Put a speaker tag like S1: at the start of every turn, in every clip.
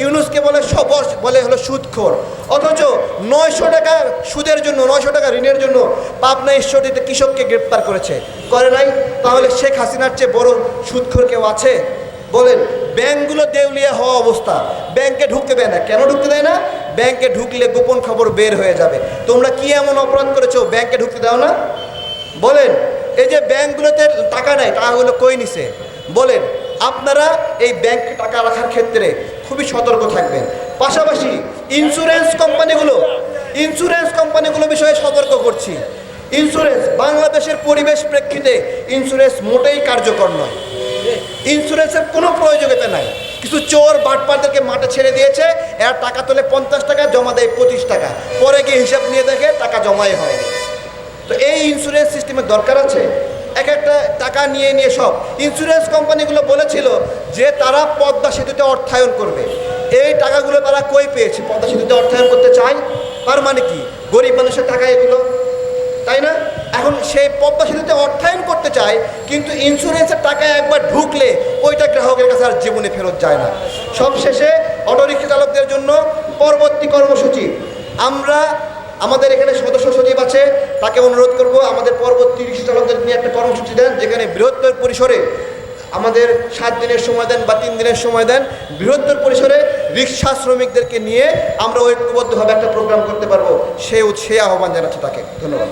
S1: ইউনুসকে বলে সবস বলে হলো সুদখোর। অথচ নয়শো টাকা সুদের জন্য, নয়শো টাকা ঋণের জন্য পাবনা ঈশ্বরদীতে কৃষককে গ্রেপ্তার করেছে। করে নাই? তাহলে শেখ হাসিনার চেয়ে বড় সুদখোর কেউ আছে? বলেন, ব্যাংকগুলো দেউলিয়া হওয়া অবস্থা। ব্যাংকে ঢুকতে দেয় না। কেন ঢুকতে দেয় না? ব্যাংকে ঢুকলে গোপন খবর বের হয়ে যাবে। তোমরা কি এমন অপরাধ করেছ? ব্যাংকে ঢুকতে দাও না? বলেন, এই যে ব্যাংকগুলোতে টাকা নেয় টাকাগুলো কই নিছে? বলেন আপনারা এই ব্যাংকে টাকা রাখার ক্ষেত্রে খুবই সতর্ক থাকবেন। পাশাপাশি ইন্স্যুরেন্স কোম্পানিগুলো ইন্স্যুরেন্স কোম্পানিগুলো বিষয়ে সতর্ক করছি। ইন্স্যুরেন্স বাংলাদেশের পরিবেশ প্রেক্ষিতে ইন্স্যুরেন্স মোটেই কার্যকর নয়। ইন্স্যুরেন্সের কোনো প্রয়োজনীয়তা নাই। কিছু চোর বাটপারদেরকে মাঠে ছেড়ে দিয়েছে, এরা টাকা তোলে পঞ্চাশ টাকা, জমা দেয় পঁচিশ টাকা। পরে গিয়ে হিসাব নিয়ে দেখে টাকা জমাই হয়নি। তো এই ইন্স্যুরেন্স সিস্টেমের দরকার আছে? এক একটা টাকা নিয়ে নিয়ে সব। ইন্স্যুরেন্স কোম্পানিগুলো বলেছিল যে তারা পদ্মা সেতুতে অর্থায়ন করবে। এই টাকাগুলো তারা কই পেয়েছে? পদ্মা সেতুতে অর্থায়ন করতে চায়? তার মানে কি? গরিব মানুষের টাকা এগুলো। তাই না? এখন সেই পদ্মা সেতুতে অর্থায়ন করতে চায়, কিন্তু ইন্স্যুরেন্সের টাকা একবার ঢুকলে ওইটা গ্রাহকের কাছে আর জীবনে ফেরত যায় না। সবশেষে অটোরিক্সা চালকদের জন্য পরবর্তী কর্মসূচি। আমরা আমাদের এখানে সদস্য সচিব আছে তাকে অনুরোধ করব আমাদের পরবর্তী রিক্সা চালকদের নিয়ে একটা কর্মসূচি দেন যেখানে বৃহত্তর পরিসরে আমাদের সাত দিনের সময় দেন বা তিন দিনের সময় দেন। বৃহত্তর পরিসরে রিক্সা শ্রমিকদেরকে নিয়ে আমরা ঐক্যবদ্ধভাবে একটা প্রোগ্রাম করতে পারব। সে সে আহ্বান জানাচ্ছে তাকে। ধন্যবাদ।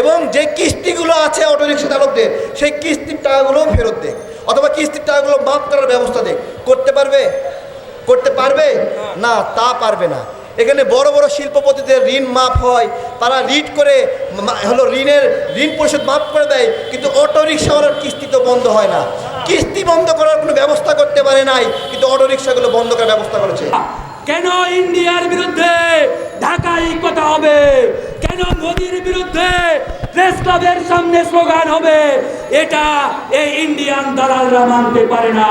S1: এবং যে কিস্তিগুলো আছে অটোরিক্সা চালকদের সেই কিস্তির টাকাগুলো ফেরত দেয় অথবা কিস্তির টাকাগুলো মাফ করার ব্যবস্থা দেয় করতে পারবে? করতে পারবে? না, তা পারবে না। এখানে বড় বড় শিল্পপতিদের ঋণ মাফ হয়। তারা রিট করে হলো ঋণের, ঋণ পরিশোধ মাফ করে দেয়, কিন্তু অটো রিক্সাওয়ালার কিস্তি তো বন্ধ হয় না। কিস্তি বন্ধ করার কোনো ব্যবস্থা করতে পারে নাই, কিন্তু অটো রিক্সাগুলো বন্ধ করার ব্যবস্থা করেছে।
S2: কেন ইন্ডিয়ার বিরুদ্ধে ঢাকায় কথা হবে? কেন মোদির বিরুদ্ধে প্রেস ক্লাবের সামনে স্লোগান হবে? এটা এই ইন্ডিয়ান দালালরা মানতে পারে না।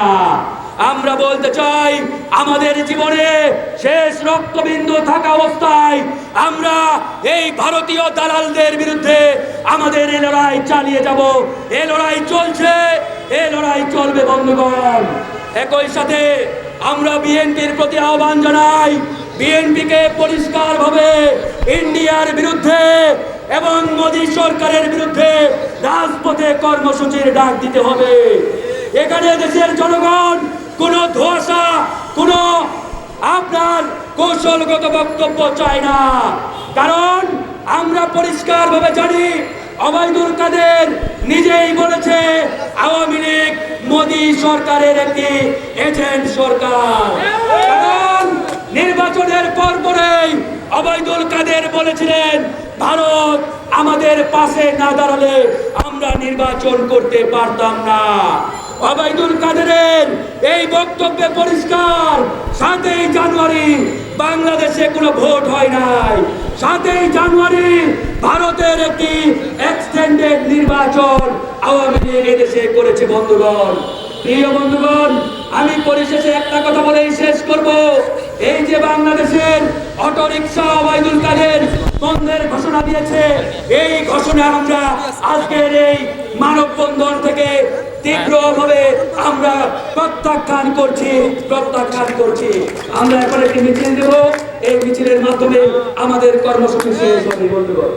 S2: আমরা বলতে চাই, আমাদের জীবনে শেষ রক্তবিন্দু থাকা অবস্থায় আমরা এই ভারতীয় দালালদের বিরুদ্ধে আমাদের এই লড়াই চালিয়ে যাব। এ লড়াই চলছে, এ লড়াই চলবে, বন্ধুগণ। একই সাথে আমরা বিএনপির প্রতি আহ্বান জানাই, বিএনপিকে পরিষ্কারভাবে ইন্ডিয়ার বিরুদ্ধে এবং মোদী সরকারের বিরুদ্ধে রাজপথে কর্মসূচির ডাক দিতে হবে। এখানে দেশের জনগণ কোনো ধোঁয়াশা, কোনো আপনার কৌশলগত বক্তব্য চায় না। কারণ আমরা পরিষ্কারভাবে জানি অবায়দুল কাদের নিজেই বলেছে, আওয়ামী লীগ মোদী সরকারের একটি এজেন্ট সরকার। কারণ নির্বাচনের পর পরেই অবায়দুল কাদের বলেছিলেন, ভারত আমাদের পাশে না দাঁড়ালে আমরা নির্বাচন করতে পারতাম না। অবায়দুল কাদেরের এই বক্তব্যে পরিষ্কার। সাতই জানুয়ারি বাংলাদেশে কোনো ভোট হয় নাই। সাতই জানুয়ারি ভারতের একটি এক্সটেন্ডেড নির্বাচন আওয়ামী লীগ এদেশে করেছে বন্ধুগণ। প্রিয় বন্ধুগণ, আমি পরিশেষে একটা কথা বলেই শেষ করব। এই যে বাংলাদেশের অটোরিকশা ওবায়দুল কাদের বন্ধের ঘোষণা দিয়েছে, এই ঘোষণা আমরা আজকের এই তীব্রভাবে আমরা প্রত্যাখ্যান করছি প্রত্যাখ্যান করছি। আমরা এখন একটি মিছিল দেব। এই মিছিলের মাধ্যমে আমাদের কর্মসূচি শেষ হবে বন্ধুগণ